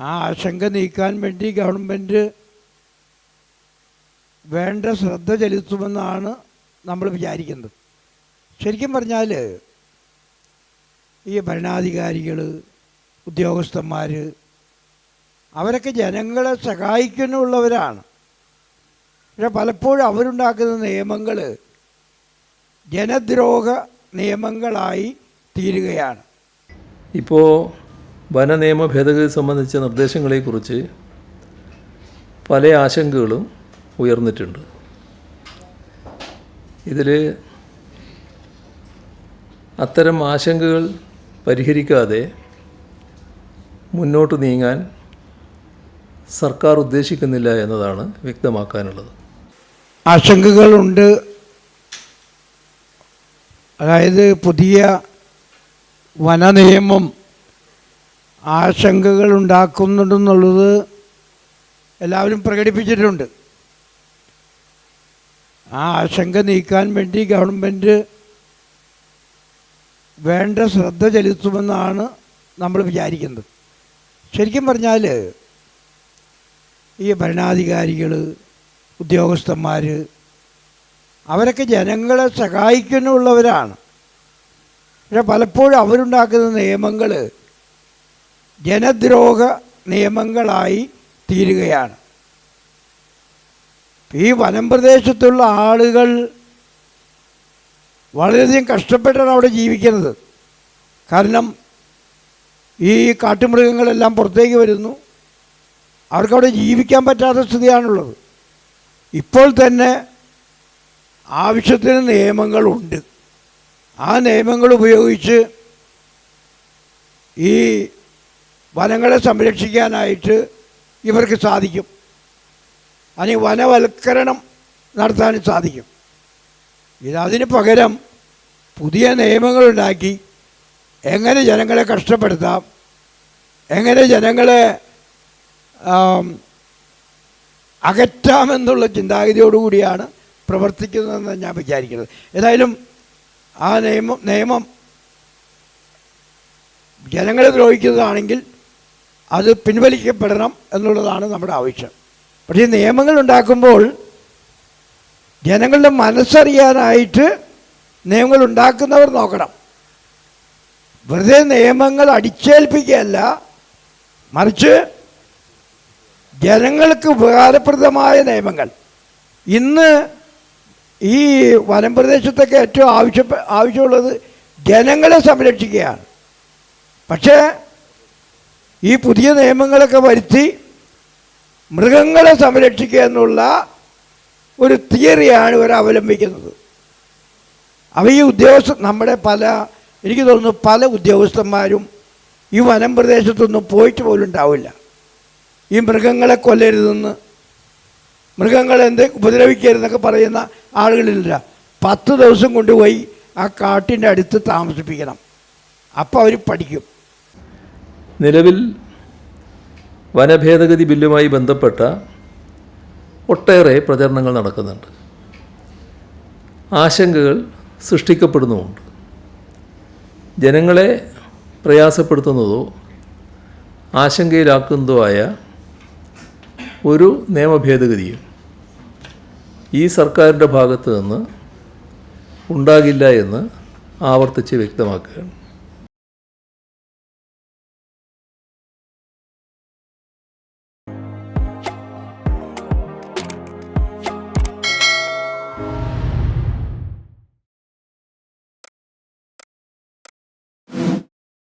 ആ ആശങ്ക നീക്കാൻ വേണ്ടി ഗവൺമെന്റ് വേണ്ട ശ്രദ്ധ ചെലുത്തുമെന്നാണ് നമ്മൾ വിചാരിക്കുന്നത്. ശരിക്കും പറഞ്ഞാൽ ഈ ഭരണാധികാരികൾ ഉദ്യോഗസ്ഥന്മാർ അവരൊക്കെ ജനങ്ങളെ സഹായിക്കുന്നുള്ളവരാണ്. പക്ഷെ പലപ്പോഴും അവരുണ്ടാക്കുന്ന നിയമങ്ങൾ ജനദ്രോഹ നിയമങ്ങളായി തീരുകയാണ്. ഇപ്പോൾ വനനിയമ ഭേദഗതി സംബന്ധിച്ച നിർദ്ദേശങ്ങളെക്കുറിച്ച് പല ആശങ്കകളും ഉയർന്നിട്ടുണ്ട്. ഇതിൽ അത്തരം ആശങ്കകൾ പരിഹരിക്കാതെ മുന്നോട്ട് നീങ്ങാൻ സർക്കാർ ഉദ്ദേശിക്കുന്നില്ല എന്നതാണ് വ്യക്തമാക്കാനുള്ളത്. ആശങ്കകളുണ്ട്. അതായത് പുതിയ വനനിയമം ആശങ്കകൾ ഉണ്ടാക്കുന്നുണ്ടെന്നുള്ളത് എല്ലാവരും പ്രകടിപ്പിച്ചിട്ടുണ്ട്. ആ ആശങ്ക നീക്കാൻ വേണ്ടി ഗവൺമെന്റ് വേണ്ട ശ്രദ്ധ ചെലുത്തുമെന്നാണ് നമ്മൾ വിചാരിക്കുന്നത്. ശരിക്കും പറഞ്ഞാൽ ഈ ഭരണാധികാരികൾ ഉദ്യോഗസ്ഥന്മാർ അവരൊക്കെ ജനങ്ങളെ സഹായിക്കുന്നുള്ളവരാണ് പക്ഷെ പലപ്പോഴും അവരുണ്ടാക്കുന്ന നിയമങ്ങൾ ജനദ്രോഹ നിയമങ്ങളായി തീരുകയാണ്. ഈ വനം പ്രദേശത്തുള്ള ആളുകൾ വളരെയധികം കഷ്ടപ്പെട്ടാണ് അവിടെ ജീവിക്കുന്നത്. കാരണം ഈ കാട്ടുമൃഗങ്ങളെല്ലാം പുറത്തേക്ക് വരുന്നു. അവർക്കവിടെ ജീവിക്കാൻ പറ്റാത്ത സ്ഥിതിയാണുള്ളത്. ഇപ്പോൾ തന്നെ ആവശ്യത്തിന് നിയമങ്ങളുണ്ട്. ആ നിയമങ്ങൾ ഉപയോഗിച്ച് ഈ വനങ്ങളെ സംരക്ഷിക്കാനായിട്ട് ഇവർക്ക് സാധിക്കും. അല്ലെങ്കിൽ വനവൽക്കരണം നടത്താനും സാധിക്കും. ഇതതിന് പകരം പുതിയ നിയമങ്ങളുണ്ടാക്കി എങ്ങനെ ജനങ്ങളെ കഷ്ടപ്പെടുത്താം എങ്ങനെ ജനങ്ങളെ അകറ്റാമെന്നുള്ള ചിന്താഗതിയോടുകൂടിയാണ് പ്രവർത്തിക്കുന്നതെന്ന് ഞാൻ വിചാരിക്കുന്നത്. ഏതായാലും ആ നിയമം നിയമം ജനങ്ങളെ ദ്രോഹിക്കുന്നതാണെങ്കിൽ അത് പിൻവലിക്കപ്പെടണം എന്നുള്ളതാണ് നമ്മുടെ ആവശ്യം. പക്ഷേ നിയമങ്ങൾ ഉണ്ടാക്കുമ്പോൾ ജനങ്ങളുടെ മനസ്സറിയാനായിട്ട് നിയമങ്ങൾ ഉണ്ടാക്കുന്നവർ നോക്കണം. വെറുതെ നിയമങ്ങൾ അടിച്ചേൽപ്പിക്കുകയല്ല മറിച്ച് ജനങ്ങൾക്ക് ഉപകാരപ്രദമായ നിയമങ്ങൾ. ഇന്ന് ഈ വനം പ്രദേശത്തൊക്കെ ഏറ്റവും ആവശ്യ ആവശ്യമുള്ളത് ജനങ്ങളെ സംരക്ഷിക്കുകയാണ്. പക്ഷേ ഈ പുതിയ നിയമങ്ങളൊക്കെ വരുത്തി മൃഗങ്ങളെ സംരക്ഷിക്കുക എന്നുള്ള ഒരു തിയറിയാണ് ഇവർ അവലംബിക്കുന്നത്. അവ ഈ ഉദ്യോഗസ്ഥ നമ്മുടെ പല എനിക്ക് തോന്നുന്നു പല ഉദ്യോഗസ്ഥന്മാരും ഈ വനം പ്രദേശത്തൊന്നും പോയിട്ട് പോലും ഉണ്ടാവില്ല. ഈ മൃഗങ്ങളെ കൊല്ലരുതെന്ന് മൃഗങ്ങളെ എന്ത് ഉപദ്രവിക്കരുതെന്നൊക്കെ പറയുന്ന ആളുകളില്ല. പത്ത് ദിവസം കൊണ്ടുപോയി ആ കാട്ടിന്റെ അടുത്ത് താമസിപ്പിക്കണം. അപ്പോൾ അവർ പഠിക്കും. നിലവിൽ വനഭേദഗതി ബില്ലുമായി ബന്ധപ്പെട്ട ഒട്ടേറെ പ്രചരണങ്ങൾ നടക്കുന്നുണ്ട്. ആശങ്കകൾ സൃഷ്ടിക്കപ്പെടുന്നുമുണ്ട്. ജനങ്ങളെ പ്രയാസപ്പെടുത്തുന്നതോ ആശങ്കയിലാക്കുന്നതോ ആയ ഒരു നിയമഭേദഗതിയും ഈ സർക്കാരിന്റെ ഭാഗത്ത് നിന്ന് ഉണ്ടാകില്ല എന്ന് ആവർത്തിച്ച് വ്യക്തമാക്കുകയാണ്.